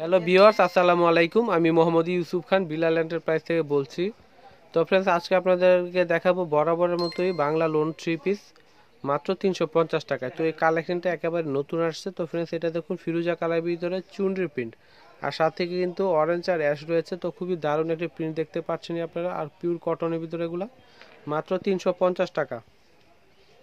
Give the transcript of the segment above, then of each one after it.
Hello বিওয়ার্স আসসালামু আলাইকুম। আমি মোহাম্মদ ইউসুফ খান বিলাল এন্টারপ্রাইজ থেকে বলছি। তো ফ্রেন্ডস আজকে আপনাদেরকে দেখাবো বরাবরের মতোই বাংলা লোন থ্রি পিস মাত্র তিনশো পঞ্চাশ টাকায়। তো এই কালেকশনটা একেবারে নতুন আসছে। তো ফ্রেন্ডস এটা দেখুন ফিরুজা কালার ভিতরে চুনরি প্রিন্ট আর সাথে কিন্তু অরেঞ্জ আর অ্যাশ রয়েছে। তো খুবই দারুণ একটি প্রিন্ট দেখতে পাচ্ছেন আপনারা। আর পিওর কটনের ভিতরে এগুলো, মাত্র তিনশো পঞ্চাশ টাকা।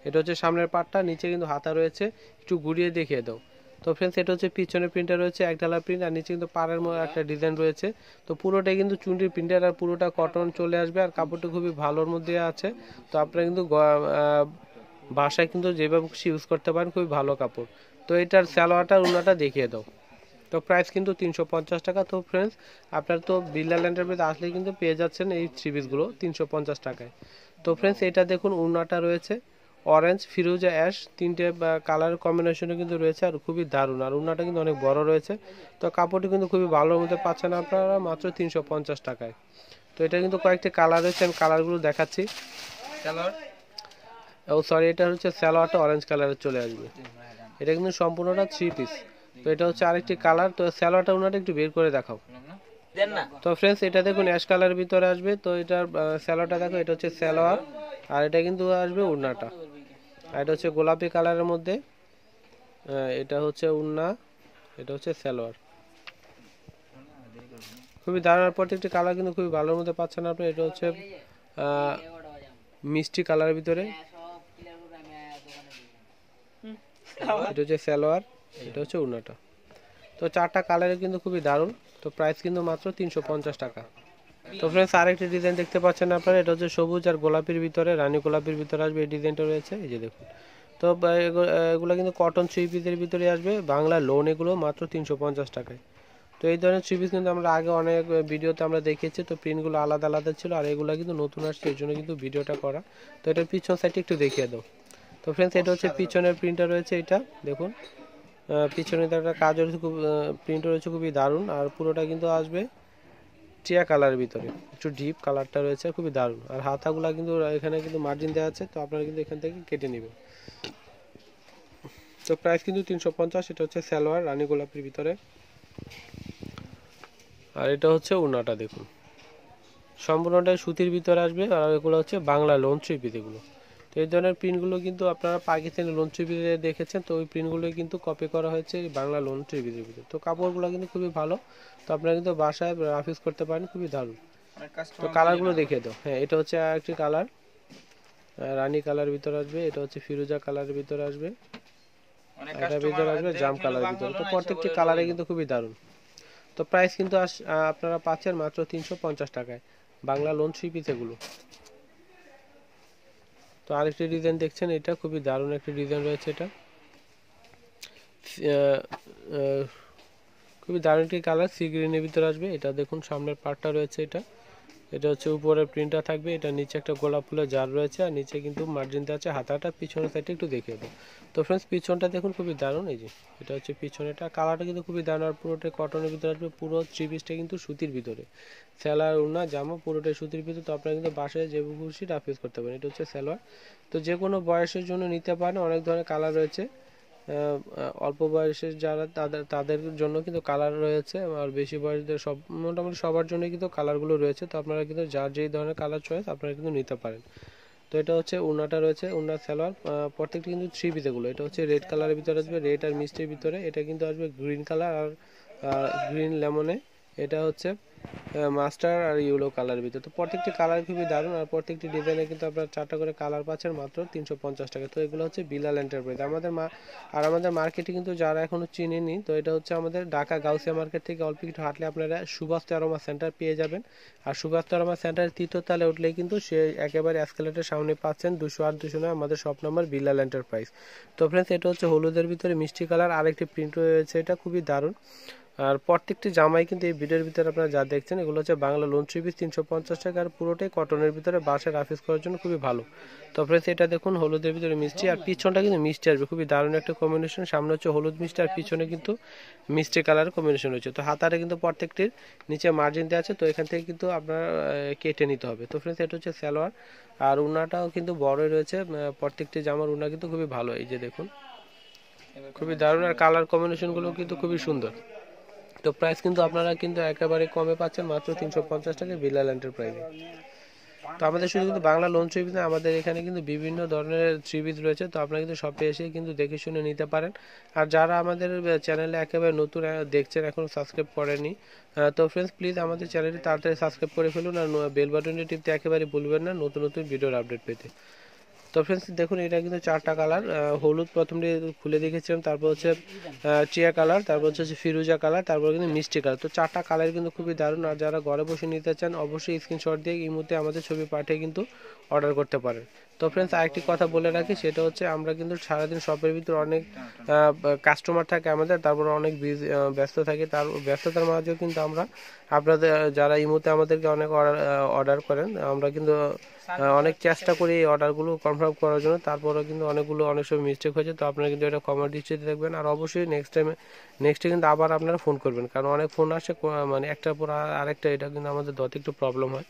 এটা হচ্ছে সামনের পাটটা নিচে কিন্তু হাতা রয়েছে। একটু ঘুরিয়ে দেখিয়ে দাও। তো ফ্রেন্ডস এটা হচ্ছে পিছনে প্রিন্টার রয়েছে, এক ডালা প্রিন্ট আর নিচে কিন্তু পাড়ের মতো একটা ডিজাইন রয়েছে। তো পুরোটাই কিন্তু চুনরির প্রিন্টার আর পুরোটা কটন চলে আসবে, আর কাপড়টা খুবই ভালোর মধ্যে আছে। তো আপনারা কিন্তু বাসায় কিন্তু যেভাবে খুশি ইউজ করতে পারেন, খুবই ভালো কাপড়। তো এটার স্যালোয়ারটা উনাটা দেখিয়ে দাও। তো প্রাইস কিন্তু তিনশো পঞ্চাশ টাকা। তো ফ্রেন্ডস আপনার তো বিল্লা ল্যান্ডের আসলে কিন্তু পেয়ে যাচ্ছেন এই থ্রি পিসগুলো তিনশো পঞ্চাশ টাকায়। তো ফ্রেন্ডস এটা দেখুন, উন্নাটা রয়েছে। অরেঞ্জ ফিরোজা অ্যাশ তিনটে কালার কম্বিনেশনে কিন্তু রয়েছে আর খুবই দারুণ। আর উন্নাটা কিন্তু অনেক বড় রয়েছে। তো কাপড়টি কিন্তু খুবই ভালোর মধ্যে পাচ্ছেন আপনারা মাত্র তিনশো পঞ্চাশ টাকায়। তো এটা কিন্তু কয়েকটি কালার রয়েছে আমি কালারগুলো দেখাচ্ছি। ও সরি এটা হচ্ছে স্যালোয়ারটা অরেঞ্জ কালারের চলে আসবে। এটা কিন্তু সম্পূর্ণটা থ্রি পিস তো এটা হচ্ছে আরেকটি কালার তো স্যালোয়ারটা উনাটা একটু বের করে দেখাও। তো ফ্রেন্ডস এটা দেখুন অ্যাশ কালারের ভিতরে আসবে। তো এটার স্যালোয়ারটা দেখো এটা হচ্ছে স্যালোয়ার আর এটা কিন্তু আসবে উন্নাটা আর এটা হচ্ছে গোলাপি কালারের মধ্যে এটা হচ্ছে উন্না, এটা হচ্ছে স্যালোয়ার খুবই দারুণ, প্রত্যেকটি কালার কিন্তু খুবই ভালোর মধ্যে পাচ্ছেন আপনি। এটা হচ্ছে মিষ্টি কালারের ভিতরে। এটা হচ্ছে স্যালোয়ার এটা হচ্ছে উন্নাটা। তো চারটা কালারে কিন্তু খুবই দারুণ। তো প্রাইস কিন্তু মাত্র তিনশো পঞ্চাশ টাকা। তো ফ্রেন্ডস আরেকটি ডিজাইন দেখতে পাচ্ছেন আপনারা এটা হচ্ছে সবুজ আর গোলাপির ভিতরে রানী গোলাপির ভিতরে আসবে এই ডিজাইনটা রয়েছে এই যে দেখুন। তো এগু- এগুলো কিন্তু কটন থ্রি পিসের ভিতরে আসবে বাংলা লোন এগুলো মাত্র তিনশো পঞ্চাশ টাকায়। তো এই ধরনের থ্রি পিস কিন্তু আমরা আগে অনেক ভিডিওতে আমরা দেখেছি তো প্রিন্টগুলো আলাদা আলাদা ছিল আর এগুলো কিন্তু নতুন আসছে এর জন্য কিন্তু ভিডিওটা করা। তো এটার পিছন সাইডটা একটু দেখিয়ে দাও। তো ফ্রেন্ডস এটা হচ্ছে পিছনের প্রিন্টার রয়েছে এটা দেখুন। পিছনে তো একটা কাজ রয়েছে খুব প্রিন্ট রয়েছে খুবই দারুণ আর পুরোটা কিন্তু আসবে টিয়া কালারের ভিতরে। একটু ডিপ কালারটা রয়েছে, খুবই দারুণ। আর হাতাগুলা কিন্তু এখানে কিন্তু মার্জিন দেওয়া আছে, তো আপনারা কিন্তু এখান থেকে কেটে নেবেন। তো প্রাইস কিন্তু তিনশো পঞ্চাশ, এটা হচ্ছে সালোয়ার, রানী গোলাপির ভিতরে। আর এটা হচ্ছে উনাটা দেখুন। সম্পূর্ণটাই সুতির ভিতরে আসবে, আর এগুলো হচ্ছে বাংলা থ্রিপিস এগুলো। তো এই ধরনের প্রিন্টগুলো কিন্তু আপনারা পাকিস্তানি লোন থ্রিপিসে দেখেছেন তো ওই প্রিন্টগুলো কিন্তু কপি করা হয়েছে বাংলা লোন থ্রিপিসের ভিতরে। তো কাপড়গুলো কিন্তু খুবই ভালো তো আপনারা কিন্তু বাসায় রাফিস করতে পারেন খুবই দারুণ। তো কালারগুলো দেখিয়ে দাও। হ্যাঁ এটা হচ্ছে একটি কালার রানী কালার ভিতরে আসবে এটা হচ্ছে ফিরোজা কালারের ভিতরে আসবে এটার ভিতরে আসবে জাম কালারের ভিতর। তো প্রত্যেকটি কালারে কিন্তু খুবই দারুণ। তো প্রাইস কিন্তু আপনারা পাচ্ছেন মাত্র তিনশো পঞ্চাশ টাকায় বাংলা লোন থ্রি পিস এগুলো। তো আরেকটি ডিজাইন দেখছেন, এটা খুবই দারুণ একটি ডিজাইন রয়েছে এটা। খুবই দারুণ একটি কালার সি গ্রিনের ভিতরে আসবে। এটা দেখুন, সামনের পার্টটা রয়েছে এটা। এটা হচ্ছে উপরে প্রিন্টার থাকবে, এটা নিচে একটা গোলাপ ফুলের জার রয়েছে আর নিচে কিন্তু মার্জিন দেওয়া আছে, হাতাটা পিছনের সাইডে একটু দেখিয়ে দাও। তো ফ্রেন্ডস পিছনটা দেখুন খুবই দারুণ, এই যে এটা হচ্ছে পিছনেটা কালারটা কিন্তু খুবই দারুণ আর পুরোটা কটনের ভিতরে আসবে, পুরো থ্রি পিসটা কিন্তু সুতির ভিতরে। স্যালার উনা জামা পুরোটাই সুতির ভিতরে, তো আপনারা কিন্তু বাসায় যে খুশি রাফিউজ করতে পারেন, এটা হচ্ছে স্যালোয়ার তো যে কোনো বয়সের জন্য নিতে পারেন, অনেক ধরনের কালার রয়েছে। অল্প বয়সের যারা, তাদের তাদের জন্য কিন্তু কালার রয়েছে আর বেশি বয়সদের সব, মোটামুটি সবার জন্য কিন্তু কালারগুলো রয়েছে। তো আপনারা কিন্তু যার যেই ধরনের কালার চয়েস আপনারা কিন্তু নিতে পারেন। তো এটা হচ্ছে উনাটা রয়েছে উনার সালোয়ার। প্রত্যেকটা কিন্তু থ্রি পিস এগুলো এটা হচ্ছে রেড কালারের ভিতরে আসবে রেড আর মিষ্টির ভিতরে। এটা কিন্তু আসবে গ্রিন কালার আর গ্রিন লেমনে এটা হচ্ছে মাস্টার আর ইউলো কালার ভিতরে। তো প্রত্যেকটি কালার খুবই দারুণ আর প্রত্যেকটি ডিজাইনে কিন্তু আপনার চারটা করে কালার পাচ্ছেন মাত্র তিনশো পঞ্চাশ টাকা। তো এগুলো হচ্ছে বিলাল এন্টারপ্রাইজ আমাদের মা আর আমাদের মার্কেটে কিন্তু যারা এখনও চিনেনি, তো এটা হচ্ছে আমাদের ঢাকা গাউসিয়া মার্কেট থেকে অল্প একটু হাঁটলে আপনারা সুভাষ তেরোমা সেন্টার পেয়ে যাবেন। আর সুভাষ তেরোমা সেন্টারের তৃতীয় তালে উঠলেই কিন্তু সে একেবারে অ্যাসকেলেটের সামনে পাচ্ছেন দুশো আট, দুশো নয়, আমাদের শপ নাম্বার বিলাল এন্টারপ্রাইজ তো ফ্রেন্ডস এটা হচ্ছে হলুদের ভিতরে মিষ্টি কালার আরেকটি প্রিন্ট রয়েছে, এটা খুবই দারুণ। আর প্রত্যেকটি জামাই কিন্তু এই ভিডিওর ভিতরে আপনারা যা দেখছেন, এগুলো হচ্ছে বাংলা লোন থ্রি পিস তিনশো পঞ্চাশ টাকা আর পুরোটাই কটনের ভিতরে বাসে রাফিস করার জন্য খুবই ভালো। তো ফ্রেন্ডস এটা দেখুন হলুদের ভিতরে মিষ্টি আর পিছনটা কিন্তু মিষ্টি আসবে, খুবই দারুণ একটা কম্বিনেশন সামনে হচ্ছে হলুদ মিষ্টি আর পিছনে কিন্তু মিষ্টি কালার কম্বিনেশন রয়েছে। তো হাতারে কিন্তু প্রত্যেকটির নিচে মার্জিন দেওয়া আছে, তো এখান থেকে কিন্তু আপনার কেটে নিতে হবে। তো ফ্রেন্ডস এটা হচ্ছে সালোয়ার আর উনাটাও কিন্তু বড়ই রয়েছে প্রত্যেকটি জামার উনা কিন্তু খুবই ভালো, এই যে দেখুন। খুবই দারুণ আর কালার কম্বিনেশনগুলো কিন্তু খুবই সুন্দর। তো প্রাইস কিন্তু আপনারা কিন্তু একেবারে কমে পাচ্ছেন মাত্র তিনশো পঞ্চাশ টাকা বিলাল এন্টারপ্রাইজে তো আমাদের শুধু কিন্তু বাংলা লোন না আমাদের এখানে কিন্তু বিভিন্ন ধরনের থ্রিপিস রয়েছে। তো আপনারা কিন্তু শপে এসে কিন্তু দেখে শুনে নিতে পারেন। আর যারা আমাদের চ্যানেলে একেবারে নতুন দেখছেন এখনও সাবস্ক্রাইব করেনি তো ফ্রেন্ডস প্লিজ আমাদের চ্যানেলটি তাড়াতাড়ি সাবস্ক্রাইব করে ফেলুন। আর বেল বাটনটি টিপতে একেবারে ভুলবেন না। নতুন নতুন ভিডিওর আপডেট পেতে। তো ফ্রেন্ডস দেখুন, এটা কিন্তু চারটা কালার হলুদ প্রথম দিয়ে খুলে দেখেছিলাম, তারপর হচ্ছে চিয়া কালার তারপর হচ্ছে ফিরুজা কালার তারপর কিন্তু মিষ্টি কালার তো চারটা কালার কিন্তু খুবই দারুণ, আর যারা ঘরে বসে নিতে চান, অবশ্যই স্ক্রিনশট দিয়ে এই মুহূর্তে আমাদের ছবি পাঠিয়ে কিন্তু অর্ডার করতে পারেন। তো ফ্রেন্ডস আরেকটি কথা বলে রাখি, সেটা হচ্ছে আমরা কিন্তু সারাদিন শপের ভিতরে অনেক কাস্টমার থাকে আমাদের, তারপর অনেক ব্যস্ত থাকি। তার, ব্যস্ততার মাঝেও কিন্তু আমরা আপনাদের যারা এই মুহূর্তে আমাদেরকে অনেক অর্ডার করেন, আমরা কিন্তু অনেক চেষ্টা করি এই অর্ডারগুলো কনফার্ম করার জন্য। তারপরেও কিন্তু অনেকগুলো, অনেক সময় মিস্টেক হয়েছে, তো আপনারা কিন্তু এটা কমার দৃষ্টিতে দেখবেন। আর অবশ্যই নেক্সট টাইমে নেক্সটে কিন্তু আবার আপনারা ফোন করবেন, কারণ অনেক ফোন আসে মানে একটার পর আর- আরেকটা, এটা কিন্তু আমাদের দতে একটু প্রবলেম হয়।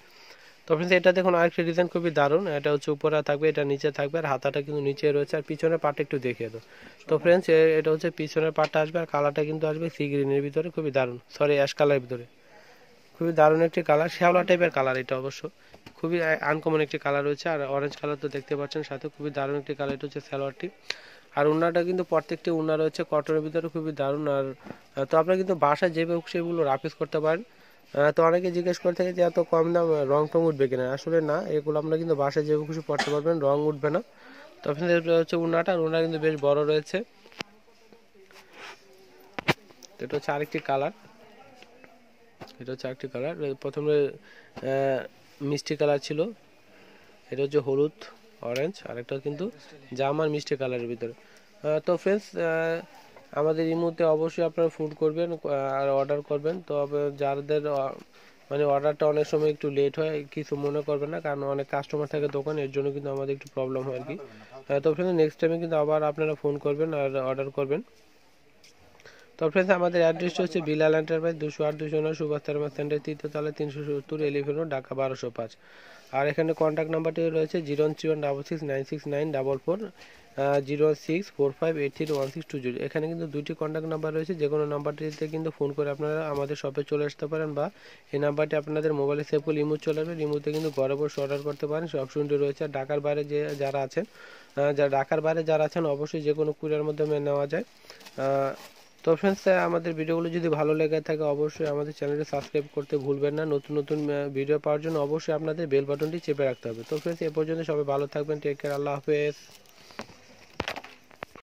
তো ফ্রেন্ডস এটা দেখুন আরেকটা ডিজাইন খুবই দারুণ। এটা হচ্ছে উপরে থাকবে এটা নিচে থাকবে আর হাতাটা কিন্তু নিচে রয়েছে আর পিছনের পার্টটা একটু দেখিয়ে দাও। তো ফ্রেন্ডস এটা হচ্ছে পিছনের পার্টটা আসবে আর কালারটা কিন্তু আসবে সি গ্রিনের ভিতরে খুবই দারুণ। সরি অ্যাশ কালারের ভিতরে। খুবই দারুণ একটি কালার শ্যাওলা টাইপের কালার এটা অবশ্য। খুবই আনকমন একটি কালার রয়েছে আর অরেঞ্জ কালার তো দেখতে পাচ্ছেন সাথে খুবই দারুণ একটি কালার এটা হচ্ছে সালোয়ারটি আর উন্নাটা কিন্তু প্রত্যেকটি উন্না রয়েছে কটনের ভিতরে খুবই দারুণ আর তো আপনারা কিন্তু বাসায় যেভাবে সেগুলো রাপিস করতে পারেন। তো অনেকে জিজ্ঞেস করে থাকে যে এত কম দাম রং টং উঠবে কিনা? আসলে না, এগুলো আমরা কিন্তু বাসায় যেভাবে খুশি পড়তে পারবেন, রং উঠবে না। তো আপনাদের হচ্ছে উন্নাটা আর উন্না কিন্তু বেশ বড় রয়েছে। এটা হচ্ছে আরেকটি কালার। এটা হচ্ছে আরেকটি কালার। প্রথমে মিষ্টি কালার ছিল। এটা হচ্ছে হলুদ, অরেঞ্জ আর একটা কিন্তু জামার মিষ্টি কালারের ভিতরে। তো ফ্রেন্ডস আমাদের এই মুহূর্তে অবশ্যই আপনারা ফুড করবেন আর অর্ডার করবেন। তো যাদের মানে অর্ডারটা অনেক সময় একটু লেট হয়, কিছু মনে করবেন না, কারণ অনেক কাস্টমার থাকে দোকানে, এর জন্য কিন্তু আমাদের একটু প্রবলেম হয় আর কি। তো ফ্রেন্ডস নেক্সট টাইমে কিন্তু আবার আপনারা ফোন করবেন আর অর্ডার করবেন। তো ফ্রেন্ডস আমাদের অ্যাড্রেসটা হচ্ছে বিলাল এন্টারপ্রাইজ দুশো আট, দুশো নয় সুভাষ তারমা সেন্টার তৃতীয় তলা তিনশো সত্তর এলিভেন ঢাকা বারোশো পাঁচ। আর এখানে কন্ট্যাক্ট নাম্বারটি রয়েছে zero three one double six nine six nine double four. Zero six four five eight three one six two zero. এখানে কিন্তু দুটি কন্ট্যাক্ট নাম্বার রয়েছে যে কোনো নাম্বারটিতে কিন্তু ফোন করে আপনারা আমাদের শপে চলে আসতে পারেন বা এই নাম্বারটি আপনাদের মোবাইলে সেভ করে ইমো চলে আসবে। ইমোতে কিন্তু ঘরে বসে অর্ডার করতে পারেন। সেই অপশনটি রয়েছে আর ঢাকার বাইরে যে যারা আছেন যারা ঢাকার বাইরে যারা আছেন, অবশ্যই যে কোনো কুরিয়ার মাধ্যমে নেওয়া যায়। তো ফ্রেন্ডস আমাদের ভিডিওগুলো যদি ভালো লেগে থাকে, অবশ্যই আমাদের চ্যানেলটি সাবস্ক্রাইব করতে ভুলবেন না। নতুন নতুন ভিডিও পাওয়ার জন্য অবশ্যই আপনাদের বেল বাটনটি চেপে রাখতে হবে। তো ফ্রেন্ডস এ পর্যন্ত সবাই ভালো থাকবেন টেক কেয়ার আল্লাহ হাফেজ।